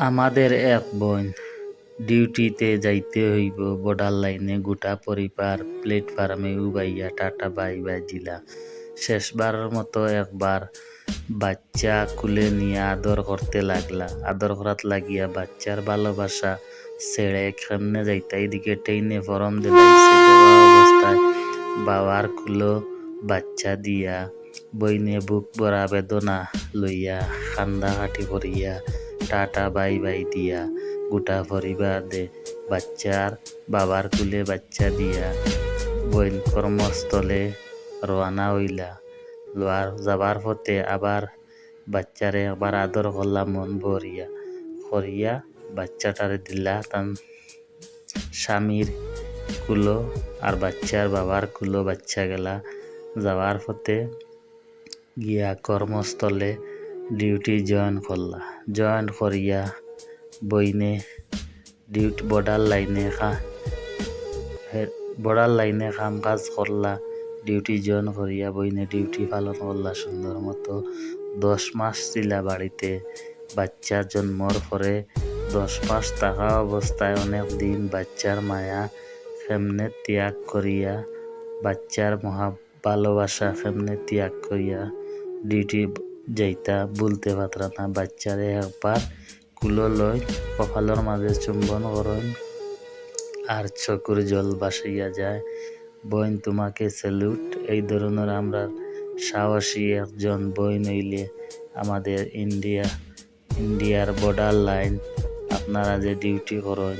আমাদের এক বোন ডিউটিতে যাইতে হইব বর্ডার লাইনে গোটা পরিবার প্লেটফর্মে উবাইয়া টাটা, বাই বাই দিলা। শেষবারের মতো একবার বাচ্চা কুলে নিয়ে আদর করতে লাগলা। আদর করাত লাগিয়া বাচ্চার ভালোবাসা ছেড়ে কেমনে যাইতা? এদিকে টেইনে ফরম দিলাইছে দেওয়া অবস্থায় বাবার কুলো বাচ্চা দিয়া বইনে বুক ভরা বেদনা লইয়া কান্দা কাটি করিয়া টাটা, বাই বাই দিয়া। গোটা পরিবার দে বাচ্চার বাবার কুলে বাচ্চা দিয়া। বইন কর্মস্থলে রওনা হইলা। লোয়ার যাবার পথে আবার বাচ্চারে আবার আদর করলাম মন ভরিয়া। করিয়া বাচ্চাটারে দিলা তান স্বামীর কুলো আর বাচ্চার বাবার কুলো বাচ্চা গেলা। যাওয়ার পথে গিয়া কর্মস্থলে ডিউটি জয়েন করলা। জয়েন করিয়া বইনে ডিউটি, বর্ডার লাইনে খা বর্ডার লাইনে কাম কাজ করলা, ডিউটি জয়েন করিয়া বইনে ডিউটি পালন করলা সুন্দর মতো। দশ মাস ছিলা বাড়িতে, বাচ্চা জন্মর পরে দশ মাস থাকা অবস্থায় অনেক দিন বাচ্চার মায়া কেমনে ত্যাগ করিয়া, বাচ্চার মহা ভালোবাসা কেমনে ত্যাগ করিয়া, ডিউটি যাইতা বলতে পারতা না, বাচ্চারে একবার কুলো লই কপালের মাঝে চুম্বন করেন। আর চকুর জল বাসাইয়া যায়। বইন তোমাকে স্যালুট। এই ধরনের আমরা সাহসী একজন বই নইলে আমাদের ইন্ডিয়া, ইন্ডিয়ার বর্ডার লাইন আপনারা যে ডিউটি করেন,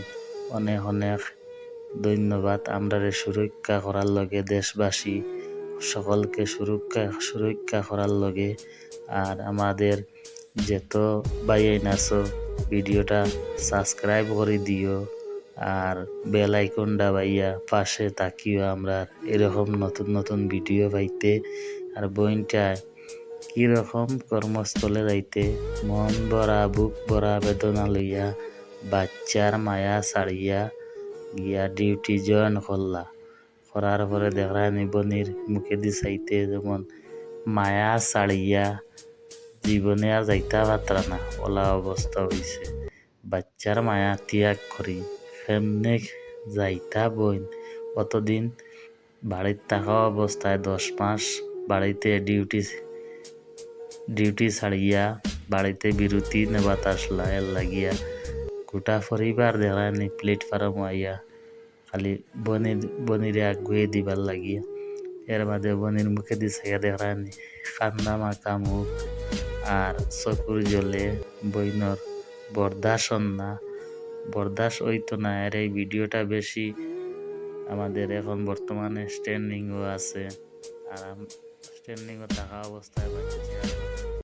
অনেক অনেক ধন্যবাদ। আমরা সুরক্ষা করার লগে দেশবাসী সকলকে সুরক্ষা সুরক্ষা করার লগে আর আমাদের যেত বাইন আছো, ভিডিওটা সাবস্ক্রাইব করে দিও আর বেল আইকনটা বাইয়া পাশে তাকিও আমরা এরকম নতুন নতুন ভিডিও পাইতে। আর বইনটা কীরকম কর্মস্থলে যাইতে, মন ভরা, বুক ভরা বেদনা লইয়া, বাচ্চার মায়া ছাড়িয়া গিয়া ডিউটি জয়েন করলা। করার পরে দেখা নিবনির মুখে দি চাইতে যেমন, মায়া ছাড়িয়া জীবনে আর যাইতা পাত্রা না, ওলা অবস্থা হইছে বাচ্চার মায়া ত্যাগ করি কেমনে যাইতা বইন। অতদিন বাড়িতে থাকা অবস্থায় দশ মাস বাড়িতে ডিউটি ডিউটি ছাড়িয়া বাড়িতে বিরতি নেবাত আসলা এর লাগিয়া। গোটা পরিবার দেখানি প্লেটফর্ম আইয়া খালি বনির বনিরে আগুয়ে দিবার লাগিয়া। এর মাঝে বনির মুখে দি চাইয়া দেখানি কান্দা মাখা মুখ আর চকুর জলে বইনর বরদাস না বরদাস হইতো না আর এই ভিডিওটা বেশি আমাদের এখন বর্তমানে স্ট্যান্ডিংও আছে। আর স্ট্যান্ডিংও থাকা অবস্থায় বাচ্চা